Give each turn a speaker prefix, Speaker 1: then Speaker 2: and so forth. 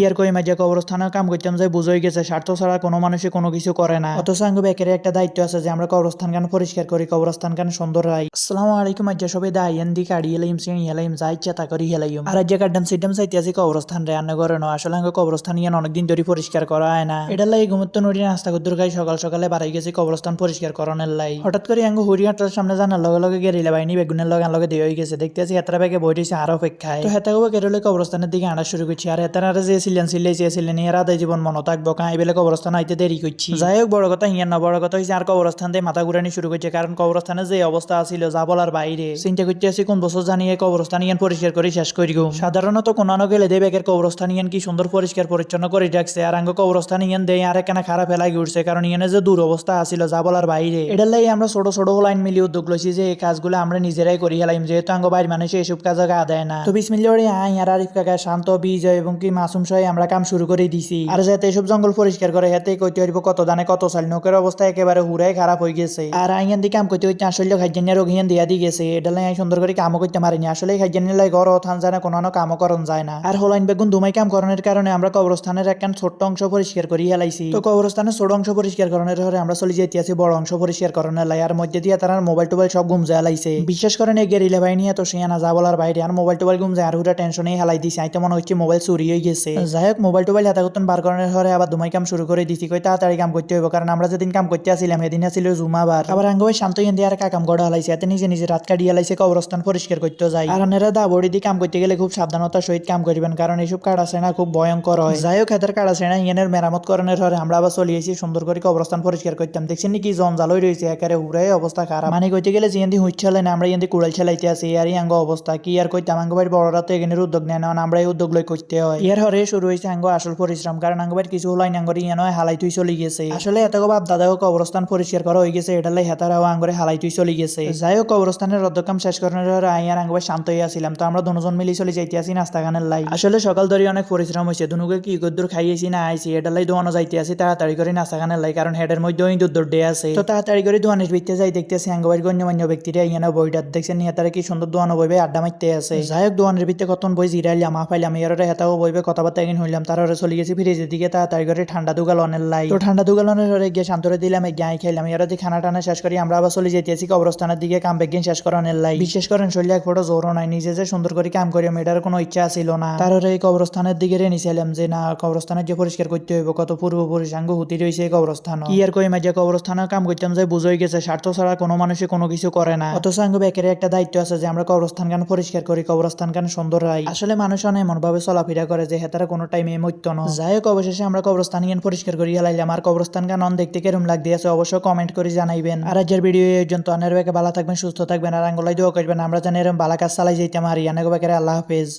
Speaker 1: ইয়ার কই মাঝে কবরস্থানে কাম করতাম যে বুঝই গেছে, স্বার্থ ছাড়া কোনো মানুষই কোনো কিছু করে না। অথচ আঙ্গ বেকের একটা দায়িত্ব আছে যে আমরা কবরস্থান গান পরিষ্কার করি, কবরস্থান গান সুন্দর রাই। আসসালামু আলাইকুম আজ্জা সবাই দা, ইয়ান দি কাড়ি হেলাইম সিং হেলাইম যা ইচ্ছা তা করি হেলাইম আর আজ্জা কাড্ডাম সিডাম চাইতে আছি কবরস্থান রে, আন্না করে আসলে আঙ্গ কবরস্থান ইয়ান অনেকদিন ধরে পরিষ্কার করা হয় না। এটা লাই ঘুমত্ত নড়ি নাস্তা কুদ্দুর খাই, সকাল সকালে বাড়াই গেছি কবরস্থান পরিষ্কার করানোর লাই হঠাৎ করে আঙ্গ হুড়ি হাটার সামনে জানার লগে লগে গেরিলা বাইনি বেগুনের লগে লগে দিয়ে হয়ে গেছে, দেখতে আছি হেতারা বই রয়েছে আর অপেক্ষায়। তো হেতাকে কেরলে কবরস্থানের দিকে আনা শুরু করছি, আর হেতারা যে ছিলেন সিলাই চেয়েছিলেন এর আদায় জীবন মনে থাকব। কাঁ এবেলে কবরস্থান আইতে দেরি করছি। যাই হোক বড় কথা হিয়ার না বড় কথা হয়েছে আর কবরস্থান দিয়ে মাথা ঘুরানি শুরু করছে। কারণ কবরস্থানের যে অবস্থা ছিল যা বলার বাইরে। চিন্তা করতে আছি, কোন বছর জানিয়ে কবরস্থান ইয়ান পরিষ্কার করে শেষ করি সাধারণত কোন গেলে দেবে একের কবরস্থান ইয়ান কি সুন্দর পরিষ্কার পরিচ্ছন্ন করে রাখছে। আর আঙ্গ কবরস্থান ইয়ান দেয় আর এখানে খারাপ ফেলাই উঠছে কারণ ইয়ানে যে দূর অবস্থা আছিল, যা বলার বাইরে। এটার লাই আমরা ছোট ছোট লাইন মিলি উদ্যোগ লইছি যে এই কাজগুলো আমরা নিজেরাই করি হেলাইম। যেহেতু আঙ্গ বাইর মানুষ এইসব কাজ আগে আদায় না। তো বিসমিল্লা আই আর আরিফ কাকা শান্ত, বিজয় এবং কি মাসুম সহ আমরা কাম শুরু করে দিছি। আর যাতে এসব জঙ্গল পরিষ্কার করে, হাতে কইতে হইব কত দানে কত সাল। নৌকের অবস্থা একেবারে হুরাই খারাপ হয়ে গেছে। আর আইয়ান দি কাম করতে হইতে আসলে খাইজানিয়া রোগ হিয়ান দিয়া দি গেছে, এটা লাই সুন্দর করে কামও করতে পারিনি আসলে খাইজানিয়া লাই ঘর থান যায় না কোনো কামও করন যায় না। আর হলাইন বেগুন দুমাই কাম করণের কারণে আমরা কবরস্থানের একখান ছোট্ট অংশ পরিষ্কার করি হেলাইছি তো কবরস্থানের ছোট অংশ পরিষ্কার করণের হরে আমরা চলে যেতে আছি বড় অংশ পরিষ্কার করণের লাই। আর মধ্যে দিয়ে তারা মোবাইল টোবাইল সব গুম যায় হেলাইছে বিশেষ করে এই গেরিলা বাহিনী এত সিয়ানা যা বলার বাইরে, আর মোবাইল টোবাইল যায় আর হুরা টেনশনে হেলাই দিছে। আইতে মনে হচ্ছে মোবাইল চুরি হয়ে গেছে। যাই হোক মোবাইল টোবাইল হাতে করতেন বার করানোর হরে আবার দুমাই কাম শুরু করে দিছি কই তাড়াতাড়ি কাম করতে হইব কারণ আমরা যেদিন কাম করতে আসছিলাম সেদিন ছিল জুমাবার আবার আঙ্গ ভাই শান্ত ইন্দি আর কাকাম গড়া হালাইছে এতে নিজে নিজে রাত কাটিয়ে হালাইছে কবরস্থান পরিষ্কার করতে যায়। আর আনেরা দা বড়ি দিয়ে কাম করতে গেলে খুব সাবধানতার সহিত কাম করিবেন কারণ এইসব কাটা সেনা খুব ভয়ঙ্কর হয়। যাই হোক এদের কাটা সেনা ইয়েনের মেরামত করানোর হরে আমরা আবার চলে এসেছি সুন্দর করে কবরস্থান পরিষ্কার করতাম দেখছেন নাকি জঞ্জালই রয়েছে একেবারে উড়াই অবস্থা খারাপ মানে কইতে গেলে জিয়ান্দি হুইচ্ছালে না আমরা ইয়ান্দি কুড়াল চালাইতে আছি আর আঙ্গ অবস্থা কি আর কইতাম আঙ্গ বাড়ির বড়রা তো এখানের উদ্যোগ নেয় না আমরা এই উদ্যোগ লই করতে হয়। এর হরে শুরু হয়েছে আঙ্গ আসল পরিশ্রম। কারণ আঙ্গ বাড়ির কিছু হলাই আঙ্গর ইয়ান হালাই তুই চলে গেছে। আসলে এত বাপ দাদা কবরস্থান পরিষ্কার করা হয়ে গেছে, এটা লাই হেতারাও আঙ্গরে হালাই তুই চলে গেছে। যাই হোক, কবরস্থানের রদ্দকাম শেষ করানোর আইয়ার আঙ্গ ভাই শান্ত হয়ে আসিলাম। তো আমরা দুজন মিলি চলে যাইতে আসি নাস্তা গানের লাই। আসলে সকাল ধরে অনেক পরিশ্রম হয়েছে দুনুকে কি কদ্দুর খাইয়েছি না আইছি, এটা লাই দোয়ানো যাইতে আসি তাড়াতাড়ি করে নাস্তা গানের লাই। কারণ হেডের মধ্যে ওই দুধ ডে আছে। তো তাড়াতাড়ি করে দোয়ানের ভিতরে যাই দেখতেছি আঙ্গবাড়ির গণ্যমান্য ব্যক্তিরা ইয়ানা বইটা দেখছেন হেতারা কি সুন্দর দোয়ানো বইবে আড্ডা মারতে আছে। যাই হোক দোয়ানের ভিতরে কতন বই জিরাইলাম মা পাইলাম এরা হেতাও বইবে, কথাবার্তা এগিন হইলাম, তার চলে গেছি ফ্রিজের দিকে তাড়াতাড়ি করে ঠান্ডা দুগালনের লাই। তো ঠান্ডা দুগালনের হরে গিয়ে শান্তরে দিলাম গায়ে খাইলাম, এরা দিয়ে খানা টানা শেষ করি, আমরা আবার চলে যেতেছি কবরস্থানের দিকে, কাম বেগিন শেষ করানোর লাই। বিশেষ করেন শৈলী এক ফটো জোরও নাই, নিজে যে সুন্দর করে কাম করি এটার কোনো ইচ্ছা ছিল না। তারপরে এই কবরস্থানের দিকে রে নিছিলাম যে, না, কবরস্থানের যে পরিষ্কার করতে হইব, কত পূর্বপুরুষ আঙ্গ হুতি রয়েছে এই কবরস্থান। কি আর কই মাঝে কবরস্থানের কাম করতাম যে বুঝই গেছে, স্বার্থ ছাড়া কোনো মানুষই কোনো কিছু করে না। অথচ আঙ্গ বেকের একটা দায়িত্ব আছে যে, আমরা কবরস্থান গান পরিষ্কার করি, কবরস্থান গান সুন্দর রাই। আসলে মানুষ অনেক এমন ভাবে চলাফেরা করে যে, হেতারা কোনো টাইমে মত্য ন। যাই হোক অবশেষে আমরা কবরস্থান গান পরিষ্কার করি হেলাইলাম। আর কবরস্থান গান দেখতে কেরম লাগ দিয়েছে অবশ্যই কমেন্ট করে জানাইবেন। আর আজকের ভিডিও এই পর্যন্ত। অনেক ভালো থাকবেন, সুস্থ থাকবেন, আর আঙ্গুলাই দোয়া করবেন। আমরা জানি এরম বালা কাজ চালাই যাইতে আমার ইয়ানে আল্লাহ হাফেজ।